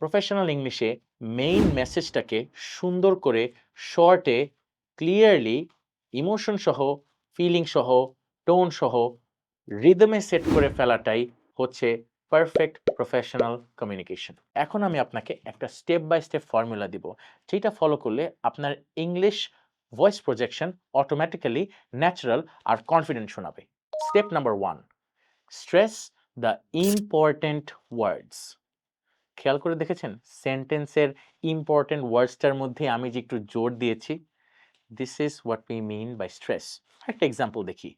Professional ইংলিশে main মেসেজটাকে সুন্দর করে শর্টে ক্লিয়ারলি ইমোশন সহ ফিলিং সহ টোন সহ রিদমে সেট করে ফেলাটাই হচ্ছে পারফেক্ট প্রফেশনাল কমিউনিকেশন এখন আমি আপনাকে একটা স্টেপ বাই স্টেপ ফর্মুলা দিব। যেটা ফলো করলে আপনার English voice projection automatically natural আর কনফিডেন্ট শোনাবে। Step number one stress the important words খেয়াল করে দেখেছেন? সেন্টেন্সের ইম্পর্টেন্ট ওয়ার্ডসটার মধ্যে আমি যে একটু জোর দিয়েছি this is what we mean by stress একটা এক্সাম্পল দেখি।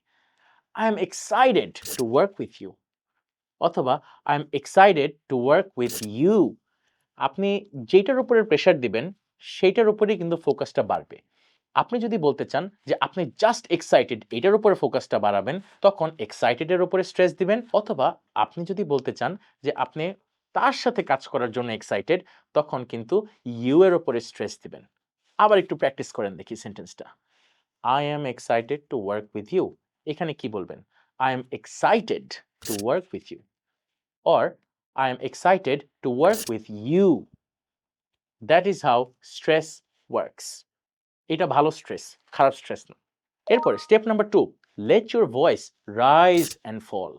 I am excited to work with you অথবা I am excited to work with you আপনি যেটার উপরে প্রেশার দিবেন, সেইটার উপরেই কিন্তু ফোকাসটা বাড়বে। আপনি যদি বলতে চান যে আপনি জাস্ট এক্সাইটেড এটার উপরে ফোকাসটা বাড়াবেন, তখন এক্সাইটেডের উপরে স্ট্রেস দিবেন, অথবা আপনি যদি বলতে চান যে আপনি তার সাথে কাজ করার জন্য এক্সাইটেড তখন কিন্তু ইউ এর উপরে স্ট্রেস দিবেন। আবার একটু প্র্যাকটিস করেন দেখি সেন্টেন্সটা I am excited to work with you এখানে কি বলবেন? I am excited to work with you or, I am excited to work with you. That is how stress works. এটা ভালো স্ট্রেস খারাপ স্ট্রেস না। এরপরে step number two let your voice rise and fall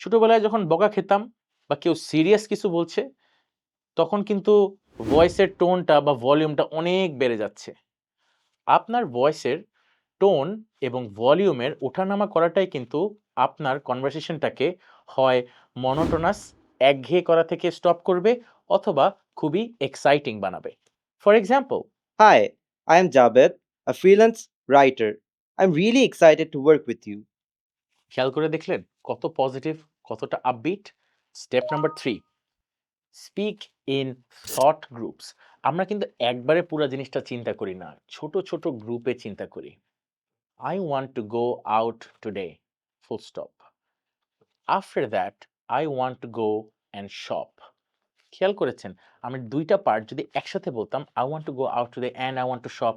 ছোটবেলায় যখন বকা খেতাম বা কেউ সিরিয়াস কিছু বলছে তখন কিন্তু ভয়েসের টোনটা বা ভলিউমটা অনেক বেড়ে যাচ্ছে। আপনার ভয়েসের টোন এবং ভলিউমের ওঠানামা করাটাই কিন্তু আপনার কনভারসেশনটাকে হয় মনোটোনাস একঘেয়ে করা থেকে স্টপ করবে অথবা খুবই এক্সাইটিং বানাবে। For example hi I I am Javed, freelance writer I am really excited to work with you খেয়াল করে দেখলেন কত পজিটিভ কতটা upbeat step number three speak in thought groups আমরা কিন্তু একবারে পুরো জিনিসটা চিন্তা করি না, ছোট ছোট গ্রুপে চিন্তা করি। I want to go out today full stop after that I want to go and shop খেয়াল করেছেন? আমি দুইটা পার্ট যদি একসাথে বলতাম I want to go out today and I want to shop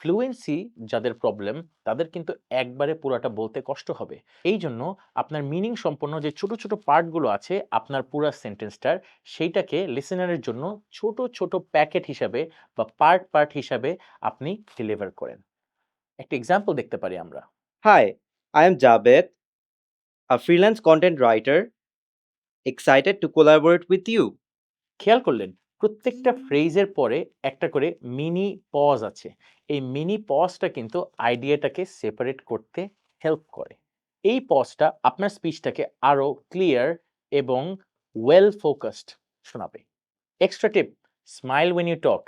fluency যাদের প্রবলেম তাদের কিন্তু একবারে পুরাটা বলতে কষ্ট হবে। এই জন্য আপনার মিনিং সম্পন্ন যে ছোট ছোট পার্টগুলো আছে আপনার পুরো সেন্টেন্সটার সেইটাকে লিসেনারের জন্য ছোট ছোট প্যাকেট হিসাবে বা পার্ট পার্ট হিসাবে আপনি ডেলিভার করেন। একটা এক্সাম্পল দেখতে পারি আমরা। Hi I am Javed, a freelance content writer excited to collaborate with you খেয়াল করলেন? প্রত্যেকটা ফ্রেজের পরে একটা করে মিনি পজ আছে। এই মিনি পজটা কিন্তু আইডিয়াটাকে সেপারেট করতে হেল্প করে। এই পজটা আপনার স্পিচটাকে আরও ক্লিয়ার এবং ওয়েল ফোকাসড শোনাবে। Extra tip smile when you talk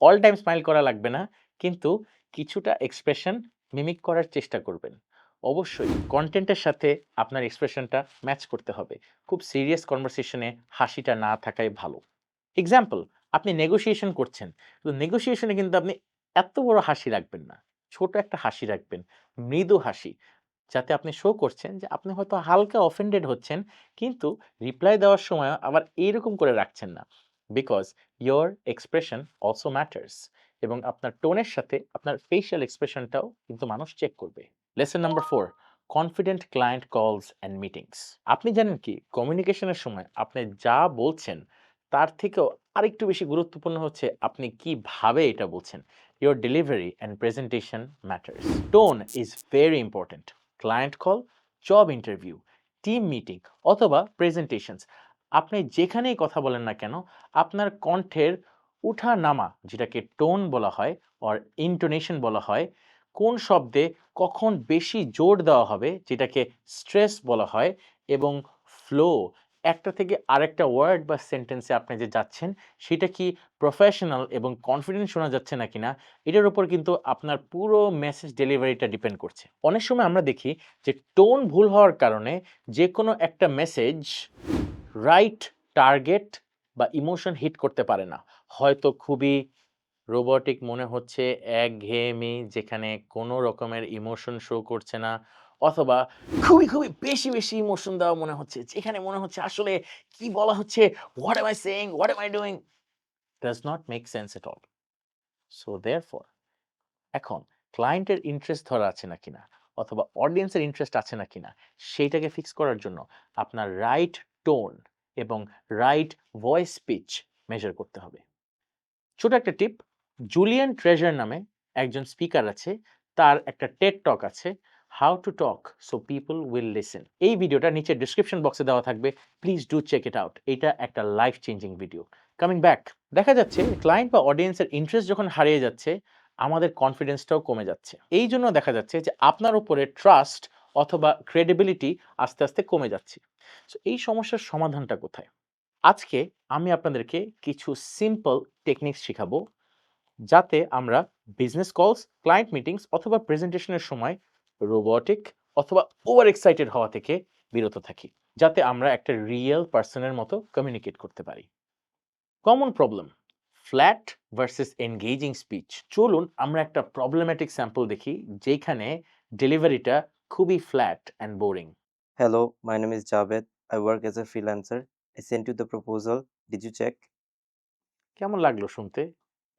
all time smile করা লাগবে না কিন্তু কিছুটা এক্সপ্রেশন মিমিক করার চেষ্টা করবেন। অবশ্যই কন্টেন্টের সাথে আপনার এক্সপ্রেশনটা ম্যাচ করতে হবে। খুব সিরিয়াস কনভারসেশনে হাসিটা না থাকাই ভালো। এক্সাম্পল আপনি নেগোসিয়েশন করছেন। তো নেগোসিয়েশনে কিন্তু আপনি এত বড় হাসি রাখবেন না। ছোট একটা হাসি রাখবেন, মৃদু হাসি। যাতে আপনি শো করছেন যে আপনি হয়তো হালকা অফেন্ডেড হচ্ছেন, কিন্তু রিপ্লাই দেওয়ার সময় আবার এইরকম করে রাখছেন না। Because your expression also matters এবং আপনার টোনের সাথে আপনার ফেশিয়াল এক্সপ্রেশনটাও কিন্তু মানুষ চেক করবে। Lesson number four confident client calls and meetings আপনি জানেন কি? কমিউনিকেশনের সময় আপনি যা বলছেন তার থেকেও আরেকটু বেশি গুরুত্বপূর্ণ হচ্ছে আপনি কীভাবে এটা বলছেন। Your delivery and presentation matters tone is very important client call job interview team meeting অথবা প্রেজেন্টেশনস আপনি যেখানেই কথা বলেন না কেন, আপনার কণ্ঠের উঠা নামা যেটাকে টোন বলা হয় অর ইন্টোনেশন বলা হয়, কোন শব্দে কখন বেশি জোর দেওয়া হবে যেটাকে স্ট্রেস বলা হয় এবং ফ্লো একটা থেকে আরেকটা ওয়ার্ড বা সেন্টেন্সে আপনি যে যাচ্ছেন, সেটা কি প্রফেশনাল এবং কনফিডেন্ট শোনা যাচ্ছে না কিনা, এটার উপর কিন্তু আপনার পুরো মেসেজ ডেলিভারিটা ডিপেন্ড করছে। অনেক সময় আমরা দেখি যে টোন ভুল হওয়ার কারণে যে কোনো একটা মেসেজ রাইট টার্গেট বা ইমোশন হিট করতে পারে না। হয়তো খুবই রোবটিক মনে হচ্ছে, একঘেয়েমি, যেখানে কোনো রকমের ইমোশন শো করছে না অথবা খুবই খুবই বেশি বেশি ইমোশন দেওয়া মনে হচ্ছে যেখানে মনে হচ্ছে আসলে কি বলা হচ্ছে what am I saying what am I doing does not make sense at all so therefore এখন ক্লায়েন্টের ইন্টারেস্ট ধরা আছে না কিনা, অথবা অডিয়েন্সের ইন্টারেস্ট আছে না কিনা, সেইটাকে ফিক্স করার জন্য আপনার রাইট টোন এবং রাইট ভয়েস পিচ মেজার করতে হবে। ছোট একটা টিপ জুলিয়ান ট্রেজার নামে একজন স্পিকার আছে, তার একটা টেড টক আছে how to talk so people will listen এই ভিডিওটা নিচে ডিসক্রিপশন বক্সে দেওয়া থাকবে। Please do check it out এটা একটা life changing video coming back দেখা যাচ্ছে ক্লায়েন্ট বা অডিয়েন্সের ইন্টারেস্ট যখন হারিয়ে যাচ্ছে, আমাদের কনফিডেন্সটাও কমে যাচ্ছে। এই জন্য দেখা যাচ্ছে যে আপনার উপরে ট্রাস্ট অথবা ক্রেডিবিলিটি আস্তে আস্তে কমে যাচ্ছে। সো এই সমস্যার সমাধানটা কোথায়? আজকে আমি আপনাদেরকে কিছু সিম্পল টেকনিক্স শেখাবো, যাতে আমরা বিজনেস কলস ক্লায়েন্ট মিটিংস অথবা প্রেজেন্টেশনের সময় রোবটিক অথবা ওভার এক্সাইটেড হওয়া থেকে বিরত থাকি যাতে আমরা একটা রিয়েল পার্সনের মতো কমিউনিকেট করতে পারি common problem flat versus engaging speech চলুন আমরা একটা প্রবলেম্যাটিক স্যাম্পল দেখি যেখানে ডেলিভারিটা খুবই flat and boring hello my name is Javed. I work as a freelancer. I sent you the proposal. Did you check? কেমন লাগল শুনতে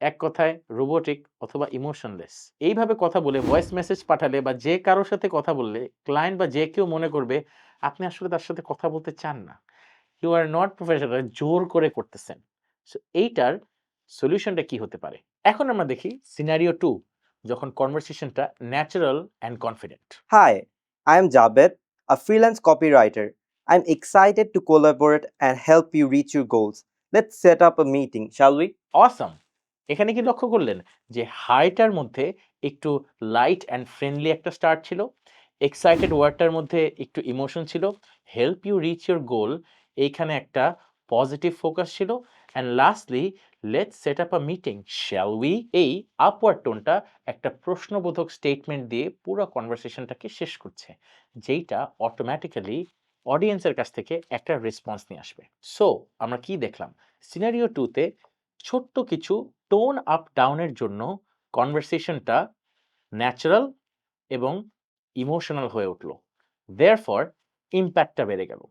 এক কথায় রোবোটিক অথবা ইমোশনলেস এইভাবে কথা বলে ভয়েস মেসেজ পাঠালে বা যে কারোর সাথে কথা বললে ক্লায়েন্ট বা যে কেউ মনে করবে আপনি আসলে তার সাথে কথা বলতে চান না। ইউ আর নট প্রফেশনাল জোর করে করতেছেন। সো এইটার সলিউশনটা কি হতে পারে? এখন আমরা দেখি সিনারিও টু যখন কনভারসেশনটা natural and confident Hi, I am Javed, a freelance I am excited to collaborate and help you reach your goals Let's set up a meeting shall we? Awesome এখানে কি লক্ষ্য করলেন? যে হাইটার মধ্যে একটু লাইট অ্যান্ড ফ্রেন্ডলি একটা start ছিল। এক্সাইটেড ওয়ার্ডটার মধ্যে একটু ইমোশন ছিল। Help you reach your goal এইখানে একটা পজিটিভ ফোকাস ছিল। And lastly let set up a meeting shall we এই আপওয়ার্ড টোনটা একটা প্রশ্নবোধক স্টেটমেন্ট দিয়ে পুরো কনভারসেশনটাকে শেষ করছে। যেইটা অটোমেটিক্যালি অডিয়েন্সের কাছ থেকে একটা রেসপন্স নিয়ে আসবে। সো আমরা কি দেখলাম? সিনারিও টুতে ছোট্ট কিছু টোন আপ ডাউনের জন্য কনভারসেশনটা ন্যাচারাল এবং ইমোশনাল হয়ে উঠল। দেয়ার ফর ইম্প্যাক্টটা বেড়ে গেল।